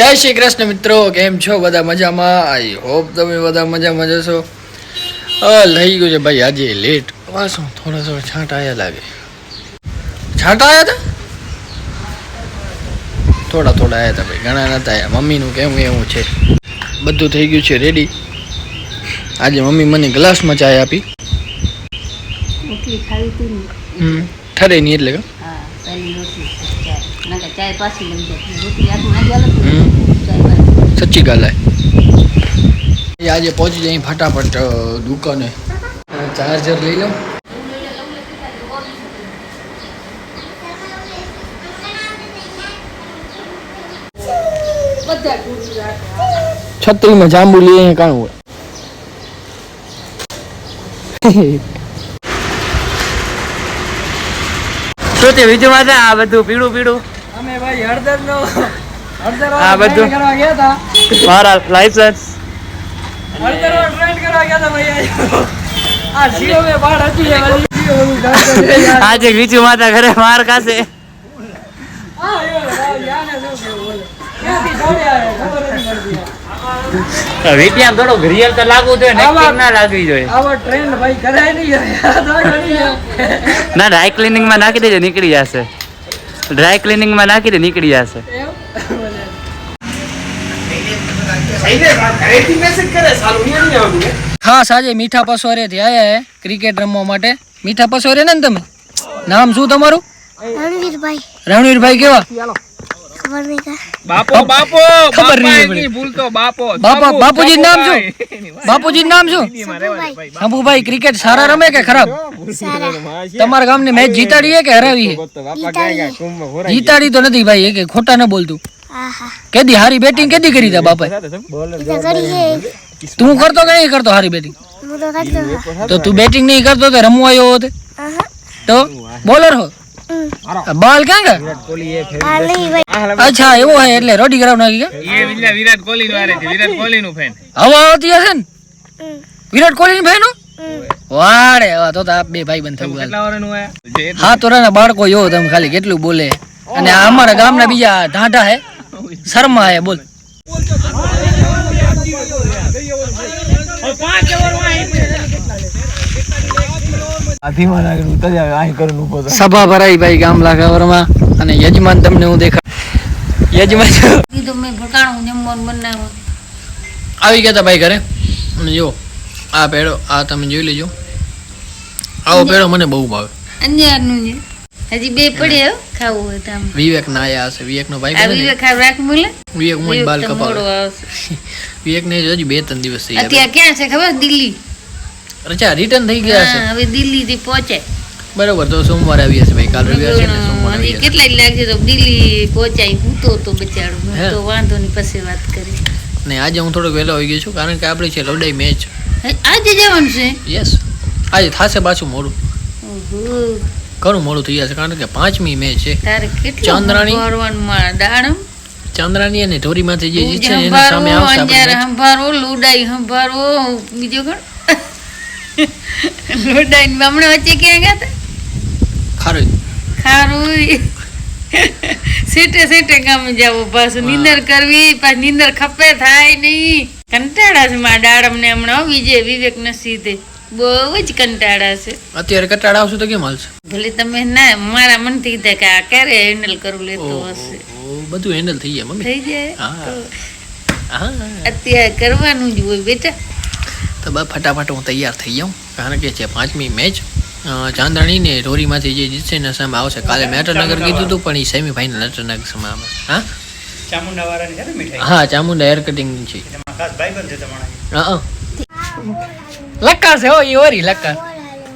જય શ્રી કૃષ્ણ મિત્રો કેમ છો? બધા મજામાં? આઈ હોપ તમે બધા મજામાં જશો લઈ ગયું છે ભાઈ આજે લેટ વાસો થોડા થોડા છાંટ આવ્યા લાગે. છાંટ આવ્યા હતા? થોડા થોડા આયા હતા ભાઈ ઘણા નતા આયા. મમ્મીનું કેવું એવું છે. બધું થઈ ગયું છે રેડી આજે મમ્મી મને ગ્લાસમાં ચાય આપી. ઠરે નહીં એટલે ચાય પાછી લઈ જાય રોટલી હાથમાં ના ચાલે તો હમ ચાય સચ્ચી ગાલ આજે પહોંચી જાય ફટાફટ દુકાને. ચાર્જર લઈ લઉં છત્રીમાં જાંબુ લઈએ કાણું હોય. શું તે બીજું માં આ બધું પીળું પીળું? અમે ભાઈ હળદર નો આ બધું. કરવા ગયા હતા. મારા યાર. આજે બીજું માતા ઘરે માર ખાશે. હા એ ભાઈ યાને શું કેવું બોલો. ક્યાંથી દોડે આવે ખબર નથી પડતી. વીટીઆમ થોડુંક રિયલ તો લાગવું જોઈએ ને ના લાગવી જોઈએ. આવો ટ્રેન્ડ ભાઈ કરાય નહીં. ના ડ્રાય ક્લિનિંગમાં નાખી દેજો નીકળી જશે. ડ્રાય ક્લિનિંગમાં નાખી દે નીકળી જશે. ખાસ આજે મીઠા પસોરે થી આયા હે ક્રિકેટ રમવા માટે. મીઠા પસોરે ને તમે? નામ શું તમારું? રણવીરભાઈ. રણવીરભાઈ કેવા? બાપો બાપો ખબર નહીં ભૂલતો બાપો બાપા બાપુજી નામ શું? બાપુજી નામ શું? શંભુભાઈ ક્રિકેટ સારા રમે કે ખરાબ? તમારા ગામની મેચ જીતાડી હે કે હરાવી જીતાડી તો નથી ભાઈ એ કે ખોટા ન બોલતું. કેદી હારી બેટિંગ કેદી કરી તા બાપા? તો કરતો કે નહીં કરતો હારી બેટિંગ તો તું બેટિંગ નહીં કરતો તો રમવા આવ્યો હોત? તો બોલર હો. બાલ ક્યાં ગયા? આ નહીં ભાઈ અચ્છા એવો હે એટલે રોડી કરાવ નાખી ગયા એ વિરાટ કોહલી નું આરે છે વિરાટ કોહલી નું ફેન હવા આવતી હશે ને? વિરાટ કોહલી ફેન હમ. વાડે વાહ તો તો આ બે ભાઈ બંધ થયું હા તો ના બાળકો યો તમે ખાલી કેટલું બોલે. અને આ અમારા ગામના બીજા ઢાંઢા હે. શર્મા હે બોલ. સભા ભરાઈ ભાઈ ગામ લાખાવરમાં અને યજમાન તમને હું દેખા યજમાન આવી ગયા તા ભાઈ ઘરે? અને જો આ પેડો આ તમે જોઈ લેજો. આવો પેડો મને બહુ ભાવે. અંજારનું છે. હજી બે પડે ખાવું હોય તો વિવેક ના આયા હશે. વિવેક નો. ભાઈ વિવેક રાખ બોલે. વિવેક મોઈ બાલ કપાવે. વિવેક ને હજી બે ત્રણ દિવસ થઈ ગયા અત્યારે ક્યાં છે ખબર? દિલ્હી. અચ્છા રિટર્ન થઈ ગયા છે હવે દિલ્હી થી પહોંચે. બરોબર તો સોમવારે આવી હશે ભાઈ. કાલ રવિવાર છે ને સોમવારે આવી કેટલા લાગશે તો દિલ્હી પહોંચાઈ હું તો બચાડો તો વાંધો નહીં પછી વાત કરી ને આજે હું થોડોક વહેલો આવી ગયો છું કારણ કે આપણે છે લવડાઈ મેચ આજે જવાનું છે? યસ આજે થાશે પાછું મોડું. ઓહો. ઘણું મોડું થઈ જશે કારણ કે પાંચમી મે છે. ચાંદ્રાણી ચાંદરાણી? દાડમ ચાંદ્રાની અને ઢોરીમાંથી જે જ એના સામે આવશે આપણે સંભારો લુડાઈ સંભારો બીજો કોણ? લુડાઈ હમણાં વચ્ચે ક્યાં ગયા હતા? ખારું ખારું સેટે સેટે કામે જાવ પાછું નિંદર કરવી પાછી નિંદર ખપે થાય નહીં. કંટાળા છે મારા દાડમ ને હમણાં વિજય વિવેક ને સીધે. બહુ જ કંટાળા છે. અત્યારે કંટાળા આવશે તો કેમ હાલશે? ભલે તમે ના મારા મનથી કીધા કે આ ક્યારે હેન્ડલ કરવું લેતો હશે? બધું હેન્ડલ થઈ જાય મમ્મી. થઈ જાય? હા. હા. અત્યારે કરવાનું જ હોય બેટા. તો બસ ફટાફટ હું તૈયાર થઈ જાઉં. કારણ કે છે પાંચમી મેચ ચાંદણી ને રોરીમાંથી જે જીતશે ને સામે આવશે. કાલે મેં અટલનગર કીધું હતું પણ એ સેમી ફાઇનલ અટલનગર સામે આવે હા? ચામુંડા વાળાની છે મીઠાઈ? હા ચામુંડા હેર કટિંગ છે. એમાં ખાસ ભાઈબંધ છે તમારા. હા લક્કા છે હો એ ઓરી લક્કા.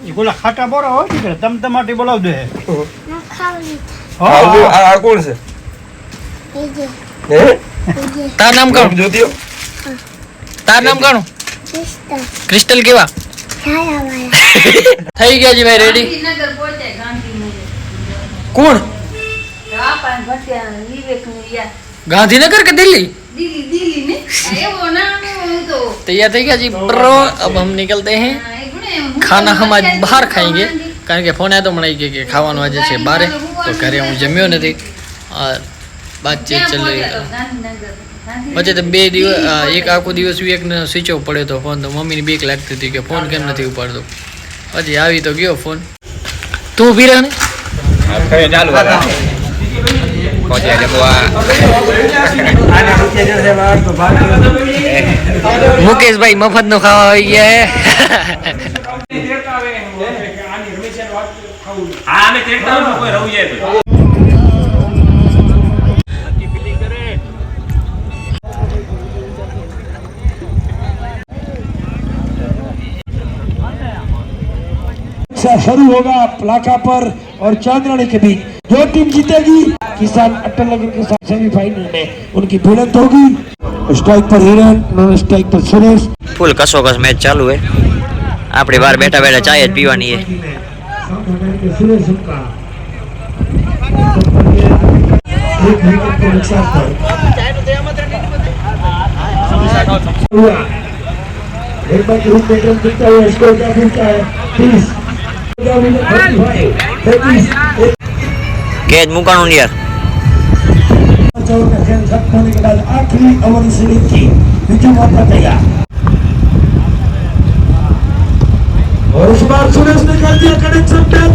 એ બોલા ખાટા બોરા હોય દીકરા તમ તમાટી બોલાવ દે ના ખાવું આ કોણ છે એ જે હે એ જે તાર નામ કાણું જોતીઓ તાર નામ કાણું સિસ્ટર ક્રિસ્ટલ કેવા સારા વાળા થઈ ગયા જી ભાઈ રેડી ગાંધીનગર પહોંચાય ગાંધીનગર કોણ બાપા ભટ્યા વિવેક નું યાર गांधीनगर के दिल्ली દિલ્હી દિલ્હી ને એવો નામ એવો તો तैयार થઈ ગયા જી ब्रो अब हम निकलते हैं ખાના હમ આજ બહાર ગયે કારણ કે ફોન આવ્યો તો મને કે ખાવાનું આજે છે બારે. તો ઘરે હું જમ્યો નથી. વાતચીત ચાલી પછી તો બે દિવસ એક આખો દિવસ એક સ્વિચ ઓફ પડ્યો હતો ફોન તો મમ્મીને બીક લાગતી હતી કે ફોન કેમ નથી ઉપાડતો. પછી આવી તો ગયો ફોન. તું ઊભી રહે મુકેશભાઈ મફતનું ખાવા આવી ગયા હે से शुरू होगा प्लाका पर और चांद्रानी के बीच जो टीम जीतेगी किसान अटल नगर के साथ सेमीफाइनल में उनकी भिड़ंत होगी स्ट्राइक पर हिरन नॉन स्ट्राइक पर सुरेश ફૂલ કસોકસ મેચ ચાલુ હે આપણે બહાર બેઠા બેઠા ચાય જ પીવાની હે सुरेश उनका एक विकेट के नुकसान पर हुआ एक बार ग्रुप में रन मिलता हुआ स्कोर क्या मिलता है तीस तैतीस કેચ મૂકાણું ને યાર ओवर का खेल खत्म होने के बाद आखिरी ओवर सीरीज की विजय माता तैयार और इस बार सुरेश ने कर दिया कनेक्शन टैप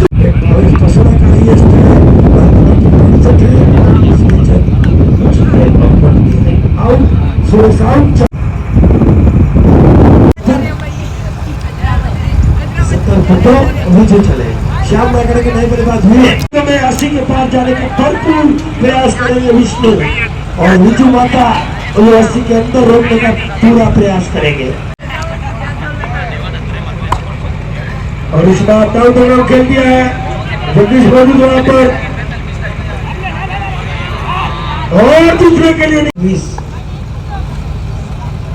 और इस पसंद का ये आउट सुरेश आउट सत्तर फटो नीचे चले श्याम नगर के नए बल्लेबाज हुए तो में के पास जाने का भरपूर प्रयास करेंगे विष्णु। और विजू माता अस्सी के अंदर रोकने का पूरा प्रयास करेंगे। और इस बार डाउन डाउन खेल दिया है जगदीश मौजूद वहाँ पर। और दूसरे के लिए बीस।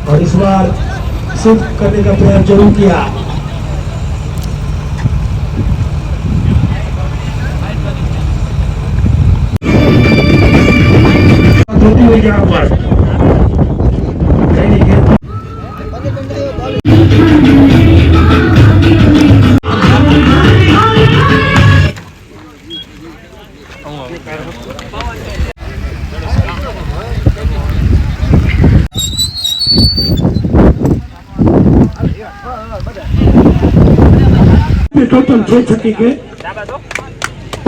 और इस बार सिर्फ़ करने का प्रयास ज़रूर किया। यहाँ पर टोटल छह छक्के के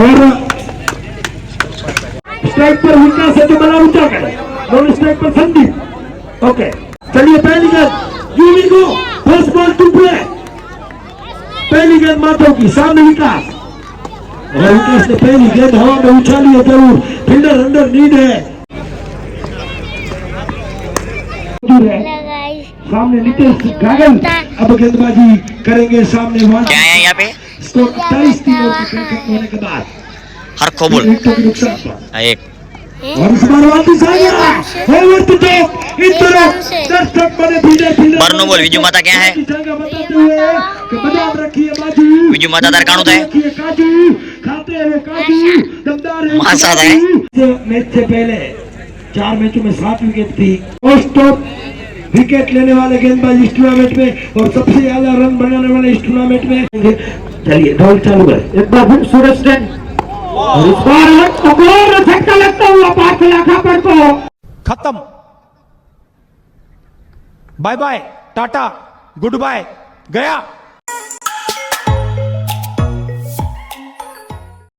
और स्ट्राइक पर विकास है बड़ा ऊँचा करे दोनों स्ट्राइक पर संदीप ओके चलिए पहली गेंद यूवी को फ़र्स्ट बॉल टू प्ले पहली गेंद माधव की सामने विकास। और विकास ने पहली गेंद हवा में उछाली है ज़रूर। फील्डर अंडर नीड है। सामने नितेश गागल अब गेंदबाजी करेंगे सामने वहाँ यहाँ पे? स्कोर अट्ठाईस तीनों होने के बाद। हर खबुल एक। तो और बारनो विजू माता क्या है? विजू माता तार काणू है? दमदार है? मैच से पहले चार मैचों में सात विकेट थी फ़र्स्ट टॉप विकेट लेने वाले गेंदबाज इस टूर्नामेंट में और सबसे ज़्यादा रन बनाने वाले इस टूर्नामेंट में चलिए ढोल चालू है एक बार फिर सूरज स्टैंड इस बार अगोर झटका लगता हुआ पांच लाखा पर को खत्म bye bye tata good bye गया